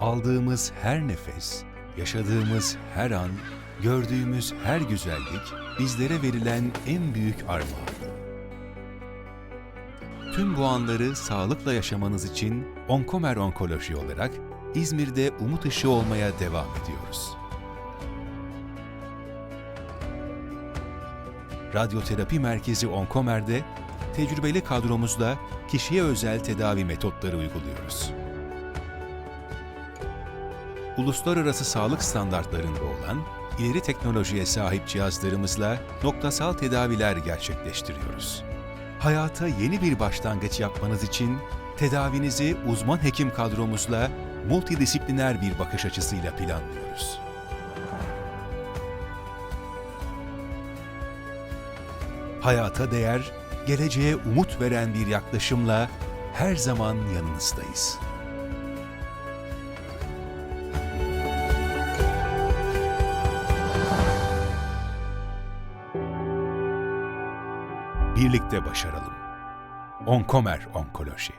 Aldığımız her nefes, yaşadığımız her an, gördüğümüz her güzellik bizlere verilen en büyük armağan. Tüm bu anları sağlıkla yaşamanız için Onkomer Onkoloji olarak İzmir'de umut ışığı olmaya devam ediyoruz. Radyoterapi Merkezi Onkomer'de tecrübeli kadromuzla kişiye özel tedavi metotları uyguluyoruz. Uluslararası sağlık standartlarında olan ileri teknolojiye sahip cihazlarımızla noktasal tedaviler gerçekleştiriyoruz. Hayata yeni bir başlangıç yapmanız için tedavinizi uzman hekim kadromuzla multidisipliner bir bakış açısıyla planlıyoruz. Hayata değer, geleceğe umut veren bir yaklaşımla her zaman yanınızdayız. Birlikte başaralım. Onkomer Onkoloji